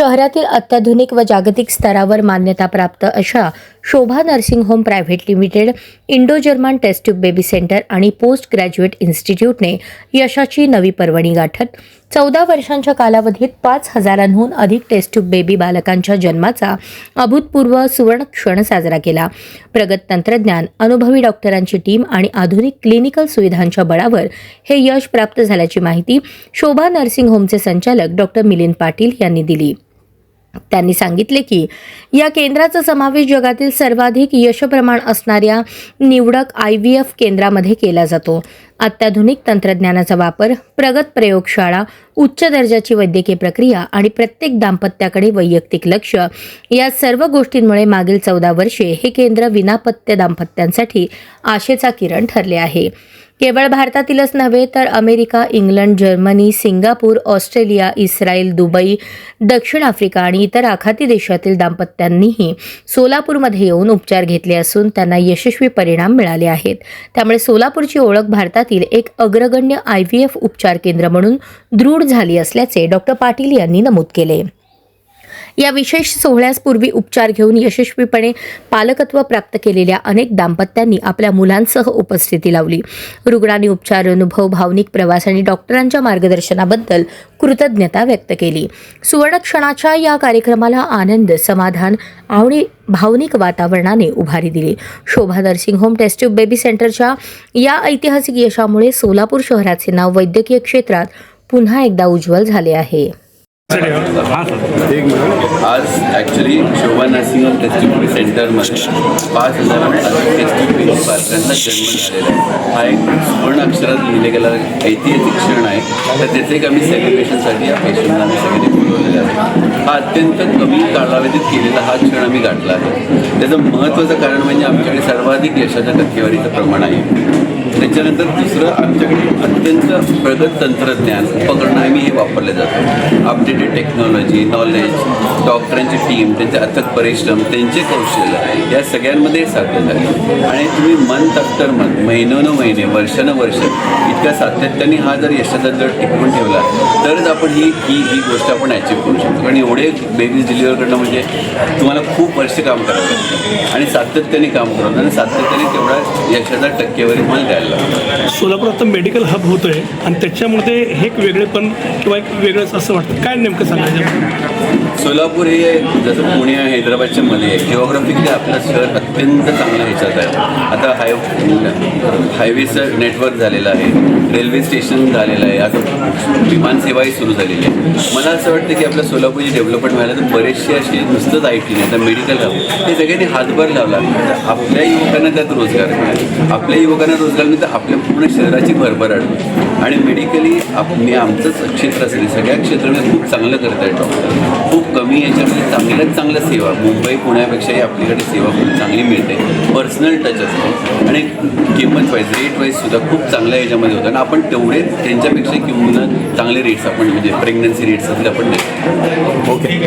शहरातील अत्याधुनिक व जागतिक स्तरावर मान्यताप्राप्त अशा Shobha nursing home private limited Indo German test tube baby centre आणि पोस्ट ग्रॅज्युएट इन्स्टिट्यूटने यशाची नवी पर्वणी गाठत चौदा वर्षांच्या कालावधीत पाच हजारांहून अधिक टेस्ट ट्यूब बेबी बालकांच्या जन्माचा अभूतपूर्व सुवर्ण क्षण साजरा केला. प्रगत तंत्रज्ञान अनुभवी डॉक्टरांची टीम आणि आधुनिक क्लिनिकल सुविधांच्या बळावर हे यश प्राप्त झाल्याची माहिती शोभा नर्सिंग होमचे संचालक डॉक्टर मिलिंद पाटील यांनी दिली. त्यांनी सांगितले की या केंद्राचा समावेश जगातील सर्वाधिक यशप्रमाण असणाऱ्या निवडक आय व्ही एफ केंद्रामध्ये केला जातो. अत्याधुनिक तंत्रज्ञानाचा वापर प्रगत प्रयोगशाळा उच्च दर्जाची वैद्यकीय प्रक्रिया आणि प्रत्येक दाम्पत्याकडे वैयक्तिक लक्ष या सर्व गोष्टींमुळे मागील चौदा वर्षे हे केंद्र विनापत्य दाम्पत्यांसाठी आशेचा किरण ठरले आहे. केवळ भारतातीलच नव्हे तर America England Germany Singapore Australia Israel Dubai दक्षिण आफ्रिका आणि इतर आखाती देशातील दाम्पत्यांनीही सोलापूरमध्ये येऊन उपचार घेतले असून त्यांना यशस्वी परिणाम मिळाले आहेत. त्यामुळे सोलापूरची ओळख भारतात देशातील एक अग्रगण्य आय व्ही एफ उपचार केंद्र म्हणून दृढ झाली असल्याचे डॉक्टर पाटील यांनी नमूद केले. या विशेष सोहळ्यास पूर्वी उपचार घेऊन यशस्वीपणे पालकत्व प्राप्त केलेल्या अनेक दाम्पत्यांनी आपल्या मुलांसह उपस्थिती लावली. रुग्णांनी उपचार अनुभव भावनिक प्रवास आणि डॉक्टरांच्या मार्गदर्शनाबद्दल कृतज्ञता व्यक्त केली. सुवर्णक्षणाच्या या कार्यक्रमाला आनंद समाधान आणि भावनिक वातावरणाने उभारी दिली. Shobha nursing home test tube baby सेंटरच्या या ऐतिहासिक यशामुळे सोलापूर शहराचे नाव वैद्यकीय क्षेत्रात पुन्हा एकदा उज्ज्वल झाले आहे. आज actually Shobha nursing home testing सेंटरमध्ये पाच हजार टेस्टिंग बालकांचा जन्म झालेला आहे. हा एक सुवर्ण अक्षरात लिहिले गेला ऐतिहासिक क्षण आहे. तर त्याचे एक आम्ही सेलिब्रेशनसाठी या पेशंटला आम्ही सगळे बोलवलेले आहे. हा अत्यंत कमी कालावधीत केलेला हा क्षण आम्ही गाठला आहे. त्याचं महत्त्वाचं कारण म्हणजे आमच्याकडे सर्वाधिक यशाच्या टक्केवारीचं प्रमाण आहे. त्याच्यानंतर दुसरं आमच्याकडे अत्यंत प्रगत तंत्रज्ञान उपकरणं आम्ही हे वापरले जातात. अपडेटेड टेक्नॉलॉजी नॉलेज डॉक्टरांची टीम त्यांचे अथक परिश्रम त्यांचे कौशल्य या सगळ्यांमध्ये साध्य झाले. आणि तुम्ही मंथ आफ्टर मंथ महिनोनं महिने वर्षानं वर्ष इतक्या सातत्याने हा जर यशाचा जर टिकवून ठेवला तरच आपण ही ही ही गोष्ट आपण अचीव्ह करू शकतो. कारण एवढे बेबीज डिलिव्हर करणं म्हणजे तुम्हाला खूप वर्ष काम करावं लागतं. आणि सातत्याने काम करावं आणि सातत्याने तेवढा यशाचा टक्केवारी मला द्यायला लागतो. सोलापूर आता मेडिकल हब होतोय आणि त्याच्यामध्ये हे एक वेगळेपण किंवा एक वेगळंच असं वाटतं. काय नेमकं सांगायचं? सोलापूर हे जसं पुणे हैदराबादच्या मध्ये जिओग्राफिकली आपलं शहर अत्यंत चांगलं ह्याच्यात आहे आता हाय हायवेचं नेटवर्क झालेलं आहे रेल्वे स्टेशन झालेलं आहे आता विमानसेवाही सुरू झालेली आहे. मला असं वाटतं की आपल्या सोलापूरची डेव्हलपमेंट व्हायला तर बरेचसे असे नुसतंच आय टी आता मेडिकल हब हे सगळ्यांनी हातभार लावला. तर आपल्या युवकांना त्यात रोजगार मिळाला. आपल्या युवकांना रोजगार मिळेल तर आपल्या पूर्ण शहराची भरभराट. आणि मेडिकली आप मी आमचंच क्षेत्र असेल सगळ्या क्षेत्रामध्ये खूप चांगलं करत आहे डॉक्टर खूप कमी याच्यामध्ये चांगल्यात चांगल्या सेवा. मुंबई पुण्यापेक्षाही आपल्याकडे सेवा खूप चांगली मिळते. पर्सनल टच असतो. आणि किंमत वाईज रेट वाईज सुद्धा खूप चांगल्या याच्यामध्ये होतं. आणि आपण तेवढे त्यांच्यापेक्षा किंमत चांगले रेट्स आपण म्हणजे प्रेग्नन्सी रेट्स असले आपण देतो. ओके